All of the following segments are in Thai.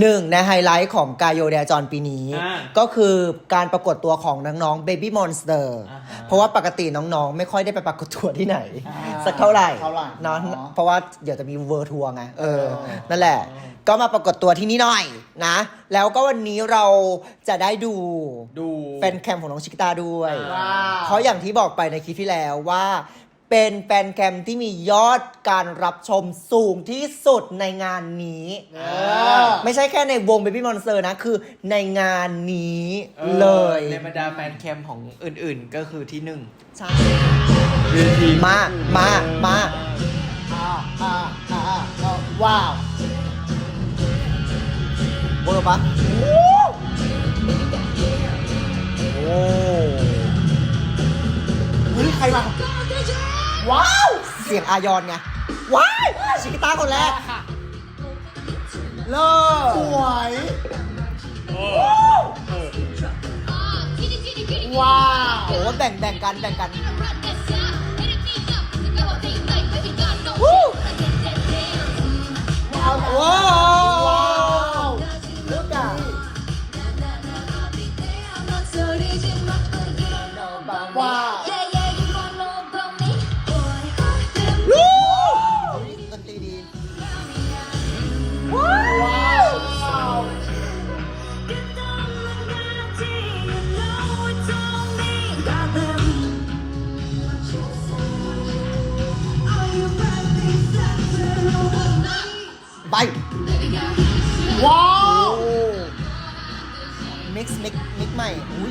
หนึ่งในไฮไลท์ของกายโยเดจอนปีนี้ อ่าก็คือการปรากฏตัวของน้องๆ Baby Monster อ่าฮะเพราะว่าปกติน้องๆ ไม่ค่อยได้ไปปรากฏตัวที่ไหน อ่าสักเท่าไหร่เท่าไหร่เนาะเนาะเพราะว่าเดี๋ยวจะมีเวอร์ทัวร์ไงเออเออ นั่นแหละ ก็มาปรากฏตัวที่นี่หน่อยนะ แล้วก็วันนี้เราจะได้ดู ดู แฟนแคมของน้องชิกิตาด้วย ว้าว เพราะอย่างที่บอกไปในคลิปที่แล้วว่า เป็นแฟนแคมที่มียอดการรับชมสูงที่สุดในงานนี้เออไม่ใช่แค่ในวง Baby Monster นะ คือในงานนี้เลย ในบรรดาแฟนแคมของอื่นๆ ก็คือที่หนึ่งใช่มา มา มาอ่าอ่าอ่าอ่าว้าวเบอร์ปะโอ้เฮ้ยใครมา ว้าว เสียงอายอนไง ว้ายชิกิต้าคนแรกเลิศสวยว้าวโอ้แบ่งแบ่งกันแบ่งกันว้าวว้าวว้าว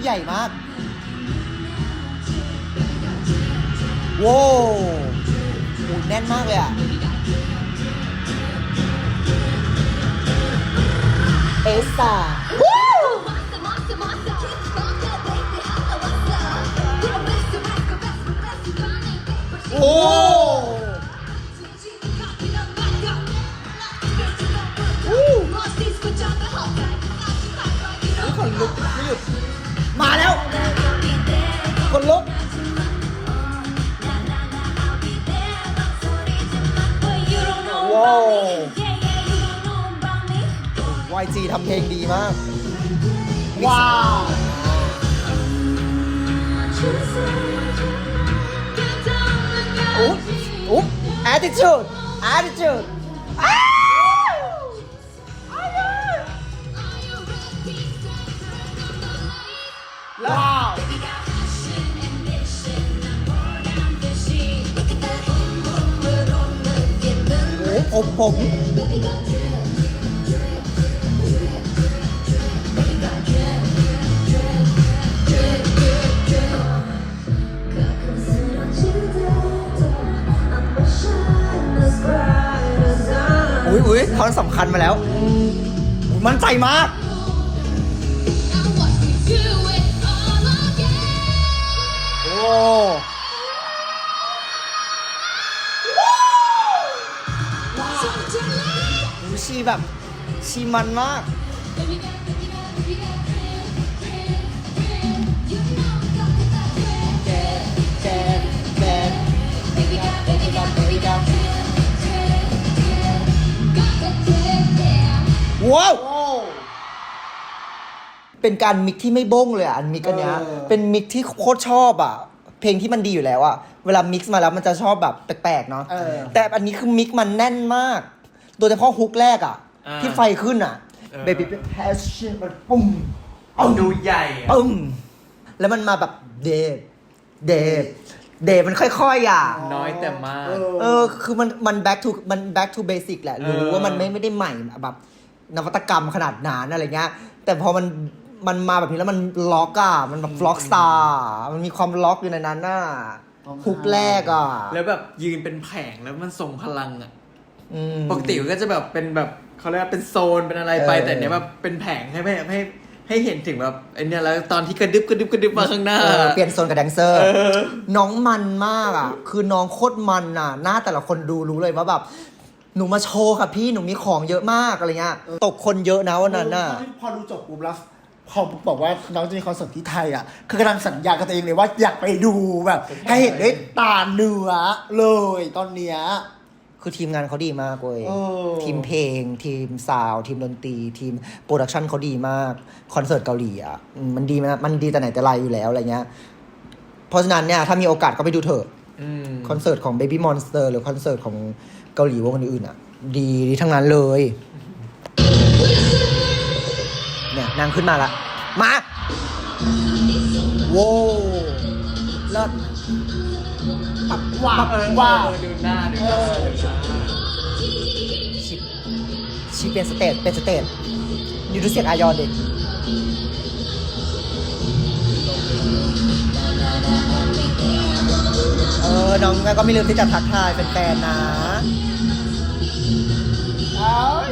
ใหญ่มากโว้วหูแน่นมากเลยอะเอสตาโอ้คนลุกไม่หยุด มาแล้ว คนลุกว้าว YG ทำเพลงดีมาก ว้าวอุ๊บอุ๊บ attitude attitude อ้า อ้ผมผมอุ้ยอุ้ยท่อนสำคัญมาแล้วอุ๊ยมั่นใจมาก โอ้ ชีแบบชีมันมากแกแกแกว้าวโอ้เป็นการมิกที่ไม่บ้งเลยอะอันมิกอันเนี้ยเออ เป็นมิกที่โคตรชอบอะ เพลงที่มันดีอยู่แล้วอะ เวลามิกซ์มาแล้วมันจะชอบแบบแปลกๆเนาะ เออ แต่อันนี้คือมิกมันแน่นมาก โดยเฉพาะฮุกแรกอะ อ่าที่ไฟขึ้นอะเออ Baby Passion มันปุ้มดูใหญ่อะปึ้มแล้วมันมาแบบเดฟเดฟเดฟมันค่อยๆอะ น้อยแต่มากเออเออ คือมัน มัน back to มัน back to basic แหละ รู้เออ ว่ามันไม่ ไม่ได้ใหม่แบบนวัตกรรมขนาดนั้นอะไรเงี้ย แต่พอมัน มันมาแบบนี้แล้วมันล็อกอะ มันแบบล็อกสตาร์มันมีความล็อกอยู่ในนั้นน่ะต้อง ฮุกแรกอะ แล้วแบบยืนเป็นแผงแล้วมันส่งพลังอะ อืมปกติมันก็จะแบบเป็นแบบเขาเรียกว่าเป็นโซนเป็นอะไรไป เออ แต่เนี้ยแบบเป็นแผงให้ให้ให้ให้เห็นถึงแบบไอเนี้ยแล้วตอนที่กระดึบกระดึบกระดึบมาข้างหน้า เออเปลี่ยนโซนกับแดนเซอร์เออน้องมันมากอะ คือน้องโคตรมันอะ หน้าแต่ละคนดูรู้เลยว่าแบบ หนูมาโชว์ค่ะพี่หนูมีของเยอะมากอะไรเงี้ยตกคนเยอะนะวันนั้นน่ะ พอดูจบปุ๊บแล้วพอบอกว่าน้องจะมีคอนเสิร์ตที่ไทยอะ คือกำลังสัญญากับตัวเองเลยว่าอยากไปดูแบบ ให้เห็นด้วยตาเนื้อเลยตอนเนี้ย คือทีมงานเขาดีมากเว้ยเออทีมเพลง ทีมซาวด์ทีมดนตรี ทีมโปรดักชันเขาดีมาก คอนเสิร์ตเกาหลีอะอืมมันดีมากมันดีแต่ไหนแต่ไรอยู่แล้วอะไรเงี้ย เพราะฉะนั้นเนี่ย ถ้ามีโอกาสก็ไปดูเถอะอืมคอนเสิร์ตของ Baby Monster หรือคอนเสิร์ตของเกาหลีวงอื่นๆอะ ดีดีทั้งนั้นเลย เนี่ยนางขึ้นมาละ มา โว้เลิศ ปับว้าเออว้าเออดูหน้าดูหน้าดูหน้าชิปชิปเป็นสเตจเป็นสเตจยูดูเสียงอายอนเด็กเออ น้องก็ไม่ลืมที่จะทักทายแฟนๆนะเอ้ย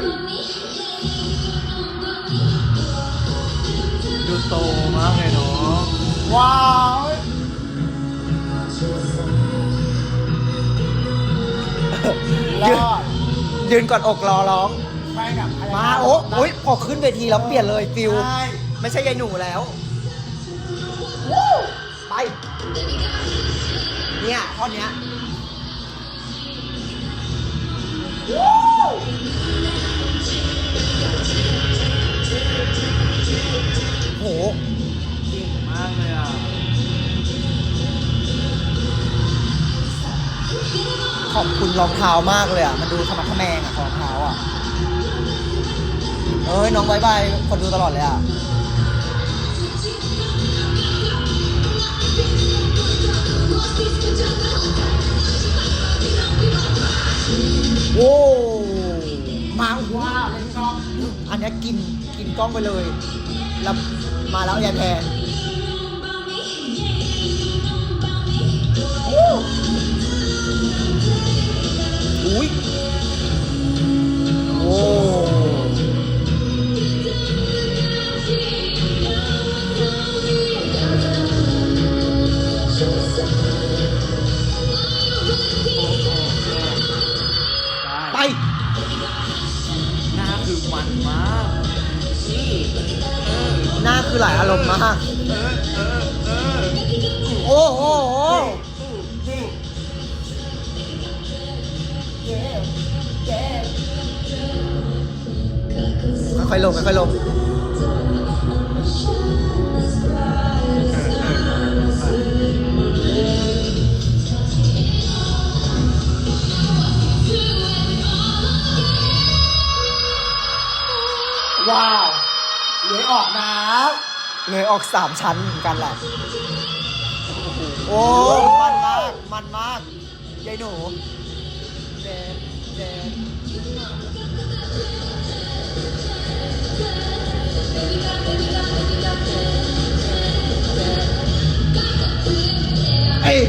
ดูโตมากเลยเนาะว้าว รอดยืนก่อนอกรอร้อง ไปกับพญมาโอ้โอ้ยพอขึ้นเวทีแล้วเปลี่ยนเลยฟิลใช่ไม่ใช่ยายหนูแล้วไป เนี่ยท่อนเนี้ยโขอบคุณรองเท้ามากเลยอะ มันดูธรรมะทะแมงอะรองเท้าอะ เอ้ยน้องบายบายคนดูตลอดเลยอะโว้มาว้าเล่นกล้องอันนี้กินกินกล้องไปเลยแล้วมาแล้วยาแพนากนมากหน้าคือหลายอารมณ์มากโอ้โหค่อยๆลงค่อยๆลง ว้าวเหลยออกนะเลยออกสามชั้นเหมือนกันแหละ โอ้มันมาก มันมากยายหนูเด็ดเด็ดเอ้ย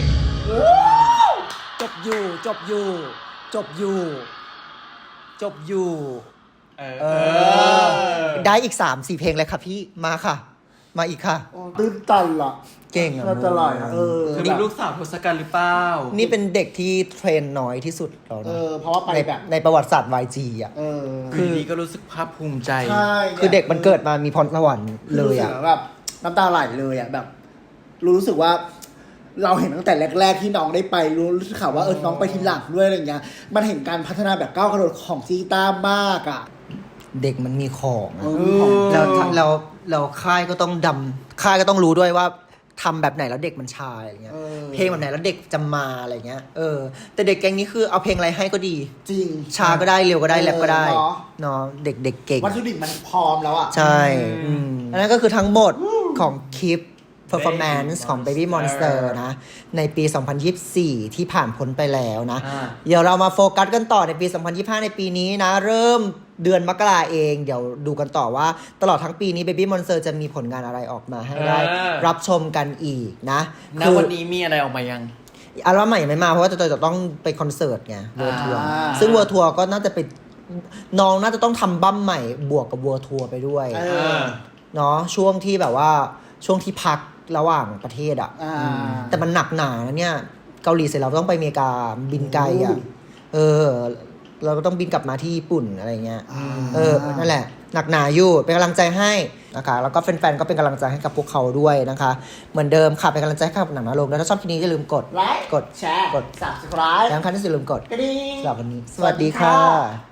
จบอยู่ จบอยู่ จบอยู่ จบอยู่ เออ เออ ได้อีกสามสี่เพลงเลยค่ะพี่มาค่ะ มาอีกค่ะโอ้ตื้นตันล่ะเก่งอะน่าจะอร่อยอะเออคือแบเป็นบลูกสาวทศกัณฐ์หรือเปล่า นี่เป็นเด็กที่เทรนน้อยที่สุดแล้วเอนะอ เพราะว่าไปในแบบ ในประวัติศาสตร์ YG อะ เออคือนี้ก็รู้สึกภาคภูมิใจ ใช่คือเด็กมันเกิดมามีพรสวรรค์เลยอะรู้สึกแบบน้ำตาไหลเลยอะแบบ รู้สึกว่า เราเห็นตั้งแต่แรก ๆ ที่น้องได้ไปรู้รู้สึกข่าวว่าเออน้องไปทีหลังด้วยอะไรเงี้ย มันเห็นการพัฒนาแบบก้าวกระโดดของซีต้ามากอะ เด็กมันมีของอะเออแล้วเราเราค่ายก็ต้องดำค่ายก็ต้องรู้ด้วยว่าทำแบบไหนแล้วเด็กมันชายอะไรเงี้ย เออ เพลงแบบไหนแล้วเด็กจะมาอะไรเงี้ย เออ แต่เด็กแก๊งนี้คือเอาเพลงอะไรให้ก็ดี จริง ช้าก็ได้เร็วก็ได้เออแรปก็ได้เนาะเนาะเด็กเด็กเก่ง วัตถุดิบมันพร้อมแล้วอะ ใช่ อืมอืมอันนั้นก็คือทั้งหมดของคลิป performance Baby ของ Baby Monster Monster นะ ในปี 2024 ที่ผ่านพ้นไปแล้วนะอ่าเดี๋ยวเรามาโฟกัสกันต่อในปี 2025 ในปีนี้นะ เริ่มเดือนมกราเอง เดี๋ยวดูกันต่อว่า ตลอดทั้งปีนี้ Baby Monster จะมีผลงานอะไรออกมาให้ได้อ่ารับชมกันอีกนะณวันนี้มีอะไรออกมายังอัลบั้มใหม่ยังไม่มา เพราะว่าจะจะต้องไปคอนเสิร์ตไงเวอร์ทัวร์อ่าซึ่งเวอร์ทัวร์ก็น่าจะไปน้องน่าจะต้องทำบั้มใหม่บวกกับเวอร์ทัวร์ไปด้วยเอเอออเนาะช่วงที่แบบว่าช่วงที่พัก ระหว่างประเทศอะอ่า แต่มันหนักหนานะเนี่ย เกาหลีเสร็จแล้วต้องไปอเมริกาบินไกลอะโอ้ยเออ เราก็ต้องบินกลับมาที่ญี่ปุ่นอะไรเงี้ย อ่า เออ นั่นแหละ หนักหนาอยู่ เป็นกำลังใจให้นะคะ แล้วก็แฟนๆ ก็เป็นกำลังใจให้กับพวกเขาด้วยนะคะ เหมือนเดิมค่ะ เป็นกำลังใจให้กับหนังนาลมแล้วถ้าชอบคลิปนี้อย่าลืมกด ไลค์กดแชร์กด subscribe แล้วคันที่อย่าลืมกดกระดิ่ง สำหรับวันนี้ สวัสดีค่ะ